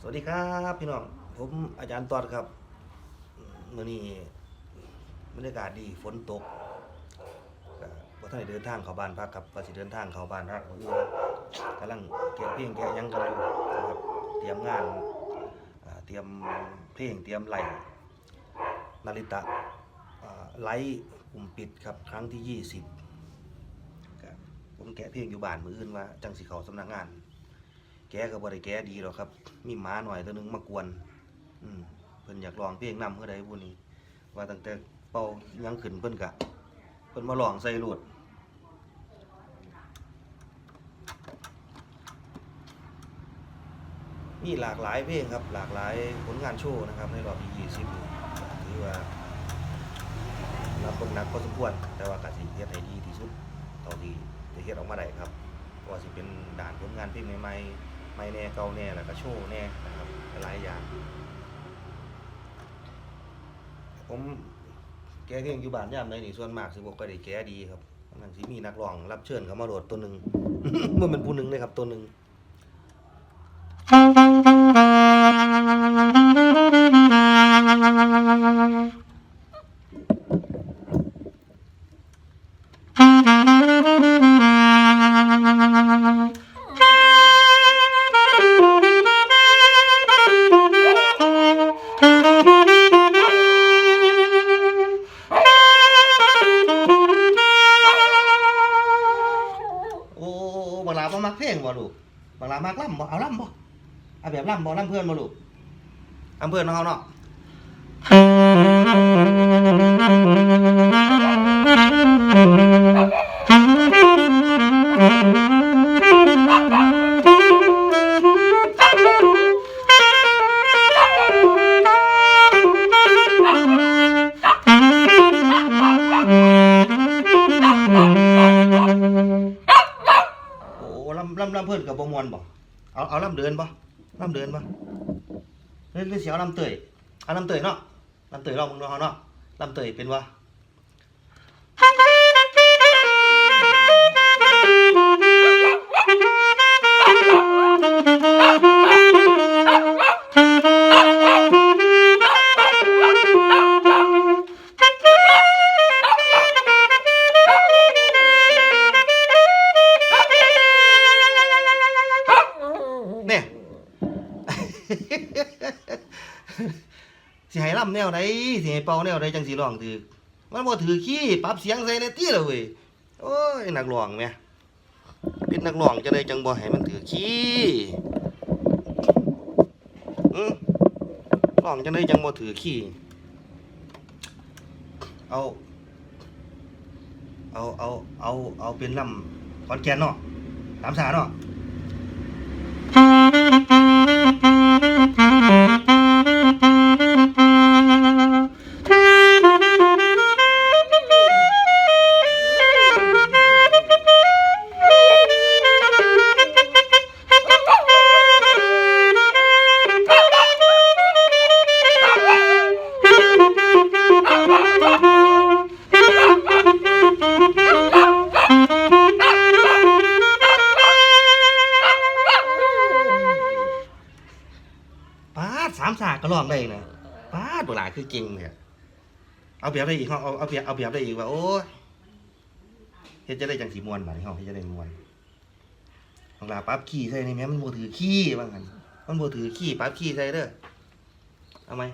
สวัสดีครับพี่น้อง ผมอาจารย์ตอดครับมื่อนี้บรรยากาศดีฝนตกก็บ่ทันเดินทางเข้าบ้านพักครับว่าสิเดินทางเข้าบ้านพักมื้ออื่นกำลังเก็บเพลงแกะยังกันอยู่นะครับเตรียมงานเตรียมเพลงเตรียมไหลนาริตะไลฟ์กลุ่มปิดครับครั้งที่ 20ผมแกะเพลงอยู่บ้านมืออื่นว่าจังสิเขาสำนักงาน แกก็บ่ได้แกดีหรอกครับ มีหมาหน่อยตัวหนึงมากวน อืมเพิ่นอยากลองเพลงนำเพื่อใดผู้นี้ ว่าตั้งแต่เป่ายังขึ้นเพิ่นกะ เพิ่นมาลองใส่โลดมีหลากหลายเพลงครับ หลากหลายผลงานโชว์นะครับ ในรอบที่20นี่ถือว่ารับเบิ่งหนักพอสมควร แต่ว่าก็สิเฮ็ดให้ดีที่สุดเท่าที่จะเฮ็ดออกมาได้ครับว่าสิเป็นด่านผลงานเพลงใหม่ๆ ใหม่แน่เก่าแน่แล้วก็โชว์แน่นะครับหลายอย่าง ผมแก้เพลงอยู่บ้านยามใดนี่ส่วนมากสิบ่ค่อยได้แก้ดีครับนั่นสิมีนักร้องรับเชิญเขามาโหลดตัวหนึ่งมันเป็นผู้หนึ่งเลยครับตัวหนึ่ง ล่ำบ่ล่ำเพื่อนบ่ลูกล่ำเพื่อนของเฮาเนาะโอ้ล่ำล่ำล่ำเพื่อนกับบ่มวนบ่เอาเอาล่ำเดินบ่ ล่ำเดินบ่เฮ้ยหรือสิเอาล่ำเตยเอาลำเตยเนาะลำเตยลองมึงดูเฮาเนาะลำเตยเป็นวะ สิให้ล่ำแนวใดสิให้เป่าแนวใดจังสิร้องถือมันบ่ถือขี้ปรับเสียงใส่ในตีแล้วเว้ยโอ้ยนักร้องแม่เป็นนักร้องจะได้จังบ่ให้มันถือขี้อือร้องจังได้จังบ่ถือขี้เอาเอาเอาเอาเอาเป็นลำขอนแก่นเนาะตามสาเนาะ องได้นะป้าดโบราณคือเก่งเนี่ยเอาเปรียบได้อีกเอาเอาเอาเปรียบเอาเปรียบได้อีกว่าโอ้ยเฮ็ดจะได้จังสีมวนบัดนี้เฮาเฮ็ดจะได้มวนบางลาปั๊บขี้ใส่ในแม่มันโบถือขี้ว่างั้นมันโบถือขี้ปั๊บขี้ใส่เด้อเอาไหม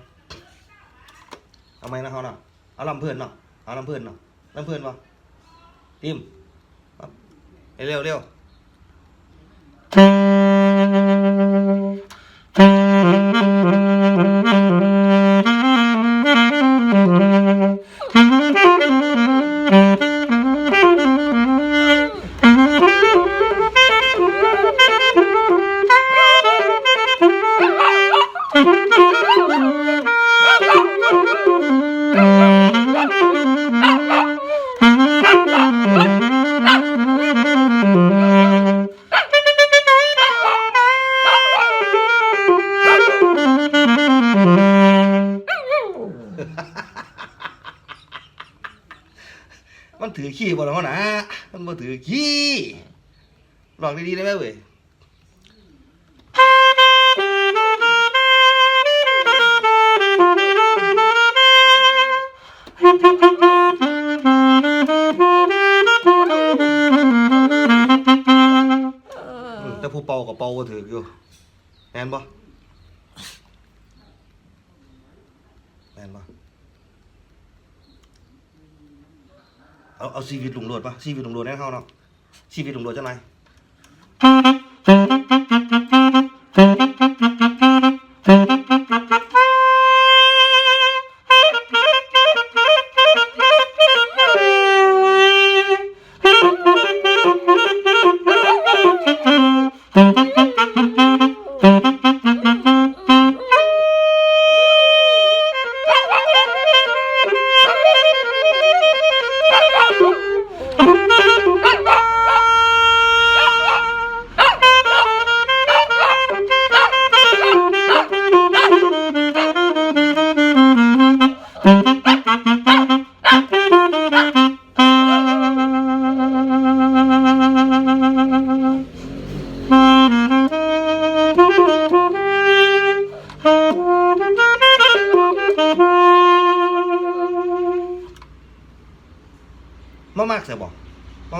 เอาไหมนะเฮาเนาะเอาลำเพื่อนเนาะเอาลำเพื่อนเนาะลำเพื่อนบ่ติมเร็วเร็ว ถือขี้บ่เรอนะมันบ่ถือขี้ลอกดีๆได้ไหมเว้ยแต่ผู้เป่ากับเป่าก็ถืออยู่แน่นปะ เอาชีวิตลุงโลดปะชีวิตลุงโลดแน่เฮาเนาะชีวิตลุงโลดจังไห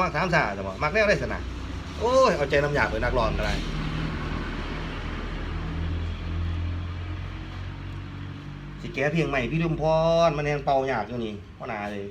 มามากสามสาเสียบอมักแน่ได้สนะโอ้ย เอาใจน้ำหยาบเลยนักร้องอะไรสิแก้เพียงใหม่พี่ลุมพรมันยังเป่าหยาบอยู่นี่พ่อนาเลย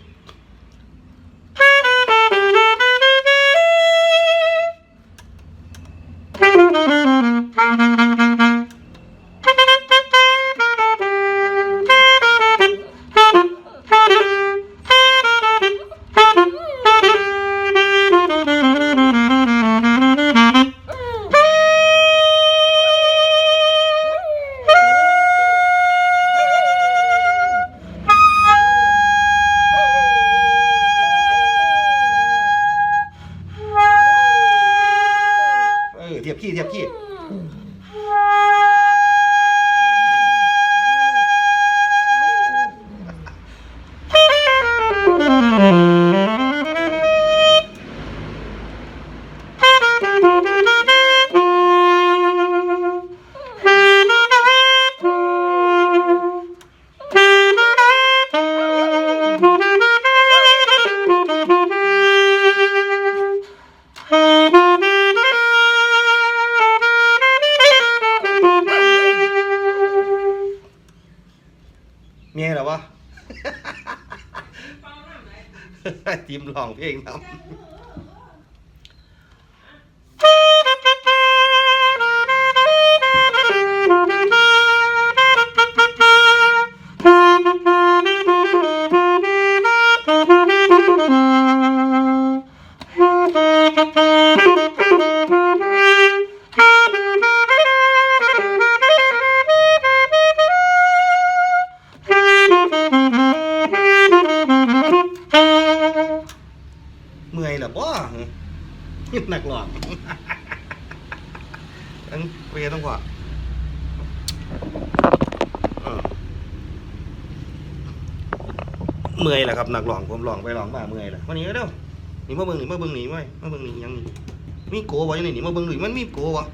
ทีมร้องเพลงนำ บ่หนักหลอกอันเวียต้องกว่าเมื่อยแหละครับหนักหลองผมหลองไปหลองมาเมื่อยแหละวันนี้เด้อนี่มาเบิ่งหนีมาเบิ่งหนีไว้มาเบิ่งหนียังนี่มีโกวะอยู่นี่หนีมาเบิ่งดูมันมีโกวะ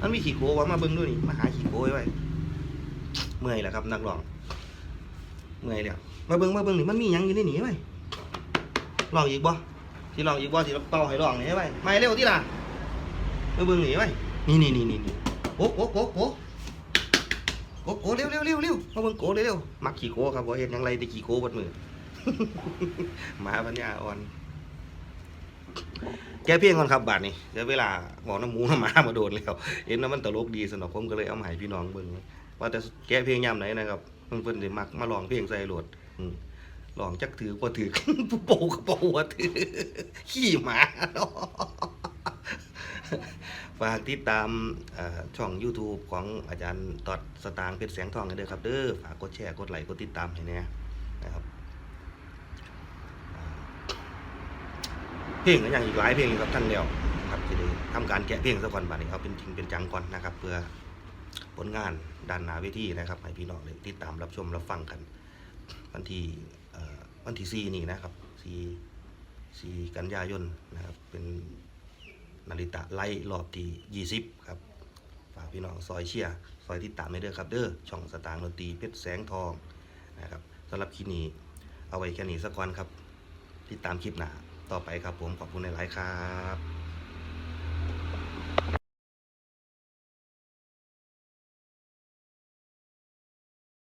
มันมีขี่โกวะมาเบิ่งดูนี่มาหาขี่โกไว้เมื่อยแหละครับหนักหลองเมื่อยแล้วมาเบิ่งมาเบิ่งหนีมันมียังอยู่ในนี่ไว้ลองอีกบ่ สิลองอีกบ่สิเป่าให้ลองนี่ไว้ไม่เร็วที่ล่ะมาเบิ่งหนีไว้นี่นี่นี่นี่นี่โกโกโกโกโกโกเร็วเร็วเร็วเร็วมาเบิ่งโกเร็วเร็วมักขี่โกครับบ่เฮ็ดหยังไรแต่ขี่โกเบดมือหมาปัญญาอ่อน แกเพียงก่อนครับบาดนี้เดี๋ยวเวลาบอน้ำหมูน้ำหมามาโดนแล้วเห็นว่ามันตลกดีสนอกผมก็เลยเอามาให้พี่น้องเบิ่งว่าแต่แกเพียงยามไหนนะครับเพิ่นเพิ่นสิมักมาลองเพลงใส่โหลดอืม ลองจักถือบ่ถือผู้โปกระโปว่าถือ ขี้หมาเนาะฝากติดตามช่อง YouTube ของอาจารย์ตอดสตางค์เพชรแสงทองกันเด้อครับเด้อฝากกดแชร์กดไลค์กดติดตามให้แน่นะครับเพลงก็ยังอีกหลายเพลงอยู่ครับท่านเดียวครับจะได้ทำการแกะเพลงสักวันบัดนี้เอาเป็นจริงเป็นจังก่อนนะครับ เพื่อผลงานด้านหน้าเวทีนะครับให้พี่น้องได้ติดตามรับชมรับฟังกันวันที่ วันที่สี่นี่นะครับสี่สี่กันยายนนะครับ เป็นนาฬิตะไล่รอบที่ยี่สิบครับ ฝากพี่น้องซอยเชียร์ซอยที่ตามไม่เด้อครับ เด้อช่องสตางค์ดนตรีเพชรแสงทองนะครับสำหรับคลิปนี้เอาไว้แค่นี้สักก่อนครับ ที่ตามคลิปหน้าต่อไปครับผมขอบคุณในหลายครับ